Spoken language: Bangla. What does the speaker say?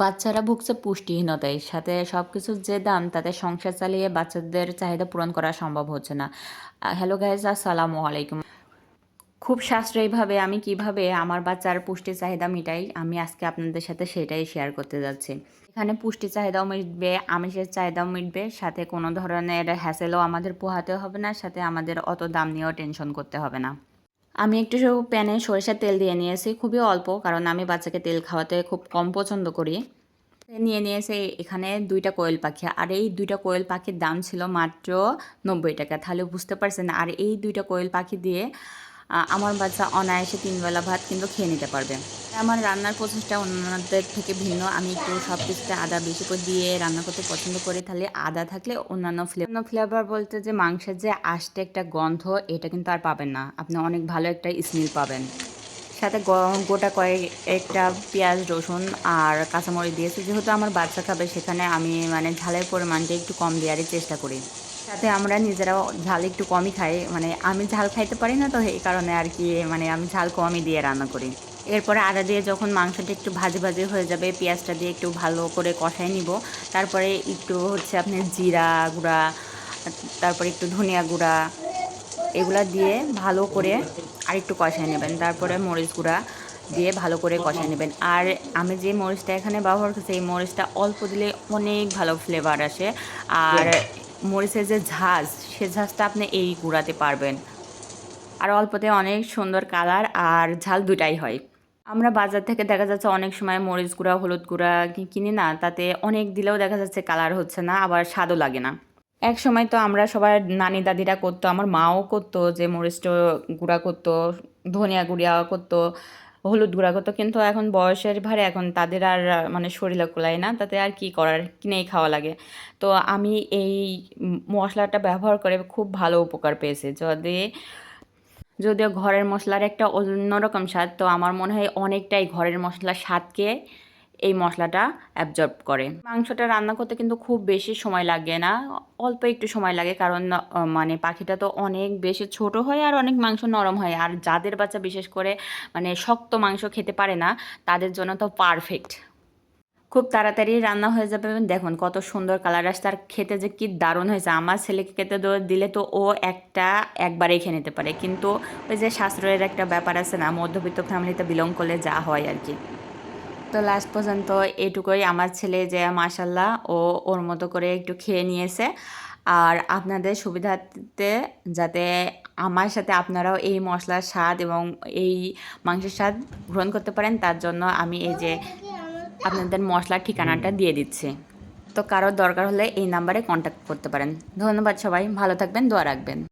বাচ্চারা ভুগছে পুষ্টিহীনতায়, সাথে সব কিছুর যে দাম, তাতে সংসার চালিয়ে বাচ্চাদের চাহিদা পূরণ করা সম্ভব হচ্ছে না। হ্যালো গাইজ আসসালামু আলাইকুম। খুব সাশ্রয়ীভাবে আমি কীভাবে আমার বাচ্চার পুষ্টি চাহিদা মিটাই, আমি আজকে আপনাদের সাথে সেটাই শেয়ার করতে যাচ্ছি। এখানে পুষ্টি চাহিদাও মিটবে, আমিষের চাহিদাও মিটবে, সাথে কোনো ধরনের হ্যাসেলও আমাদের পোহাতে হবে না, সাথে আমাদের অত দাম নিয়েও টেনশন করতে হবে না। আমি একটু প্যানে সরিষার তেল দিয়ে নিয়েছি, খুবই অল্প, কারণ আমি বাচ্চাকে তেল খাওয়াতে খুব কম পছন্দ করি। নিয়ে নিয়েছে এখানে দুইটা কোয়েল পাখি। আর এই দুইটা কোয়েল পাখির দাম ছিল মাত্র নব্বই টাকা। তাহলে বুঝতে পারছেন, আর এই দুইটা কোয়েল পাখি দিয়ে আমার বাচ্চা অনায়াসে তিনবেলা ভাত কিন্তু খেয়ে নিতে পারবে। আমার রান্নার প্রসেসটা অন্যদের থেকে ভিন্ন। আমি একটু সব কিছুতে আদা বেশি করে দিয়ে রান্না করতে পছন্দ করি। তাহলে আদা থাকলে অন্যান্য ফ্লেভার ফ্লেভার বলতে যে মাংসের যে আসতে একটা গন্ধ, এটা কিন্তু আর পাবেন না। আপনি অনেক ভালো একটা স্মেল পাবেন। সাথে গোটা কয়েক, একটা পেঁয়াজ, রসুন আর কাঁচামরিচ দিয়েছি। যেহেতু আমার বাচ্চা খাবে, সেখানে আমি মানে ঝালের পরিমাণটা একটু কম দেওয়ারই চেষ্টা করি। সাথে আমরা নিজেরাও ঝাল একটু কমই খাই। মানে আমি ঝাল খাইতে পারি না তো, এই কারণে আর কি মানে আমি ঝাল কমই দিয়ে রান্না করি। এরপরে আদা দিয়ে যখন মাংসটা একটু ভাজি ভাজি হয়ে যাবে, পেঁয়াজটা দিয়ে একটু ভালো করে কষাই নিব। তারপরে একটু হচ্ছে আপনি জিরা গুঁড়া, তারপরে একটু ধনিয়া গুঁড়া এগুলা দিয়ে ভালো করে আর একটু কষাই নেবেন। তারপরে মরিচ গুঁড়া দিয়ে ভালো করে কষাই নেবেন। আর আমি যে মরিচটা এখানে ব্যবহার করছি এই মরিচটা অল্প দিলে অনেক ভালো ফ্লেভার আসে। আর মরিচের যে ঝাঁজ সে ঝাঁজটা আপনি এই গুঁড়াতে পারবেন। আর অল্পতে অনেক সুন্দর কালার আর ঝাল দুটাই হয়। আমরা বাজার থেকে দেখা যাচ্ছে অনেক সময় মরিচ গুঁড়া হলুদ গুঁড়া কিনি না তাতে অনেক দিলেও দেখা যাচ্ছে কালার হচ্ছে না আবার স্বাদও লাগে না। এক সময় তো আমরা সবাই নানি দাদিরা করতো, আমার মাও করতো, যে মরিচটা গুঁড়া করতো, ধনিয়া গুঁড়া করতো, হলুদ গুঁড়া করতো, কিন্তু এখন বয়সের ভারে এখন তাদের আর মানে শরীরে কোলায় না, তাতে আর কি করার কিনেই খাওয়া লাগে। তো আমি এই মশলাটা ব্যবহার করে খুব ভালো উপকার পেয়েছি। যদি, যদিও ঘরের মশলার একটা অন্যরকম স্বাদ, তো আমার মনে হয় অনেকটাই ঘরের মশলার স্বাদকে এই মশলাটা অ্যাবজর্ব করে। মাংসটা রান্না করতে কিন্তু খুব বেশি সময় লাগে না, অল্প একটু সময় লাগে কারণ মানে পাখিটা তো অনেক বেশি ছোট হয় আর অনেক মাংস নরম হয়। আর যাদের বাচ্চা বিশেষ করে মানে শক্ত মাংস খেতে পারে না, তাদের জন্য তো পারফেক্ট খুব তাড়াতাড়ি রান্না হয়ে যাবে। দেখুন কত সুন্দর কালার আসছে আর খেতে যে কি দারুণ হয়েছে। আমার ছেলেকে খেতে দিলে তো ও একটা একবারেই খেয়ে নিতে পারে। কিন্তু ওই যে শাস্ত্রের একটা ব্যাপার আছে না, মধ্যবিত্ত ফ্যামিলিতে বিলং করলে যা হয় আর কি। তো লাস্ট পর্যন্ত এটুকুই আমার ছেলে যে মাসাল্লাহ ও ওর মতো করে একটু খেয়ে নিয়েছে। আর আপনাদের সুবিধাতে যাতে আমার সাথে আপনারাও এই মশলার স্বাদ এবং এই মাংসের স্বাদ গ্রহণ করতে পারেন, তার জন্য আমি এই যে আপনাদের মশলার ঠিকানাটা দিয়ে দিচ্ছি। তো কারোর দরকার হলে এই নাম্বারে কন্ট্যাক্ট করতে পারেন। ধন্যবাদ সবাই, ভালো থাকবেন, দোয়া রাখবেন।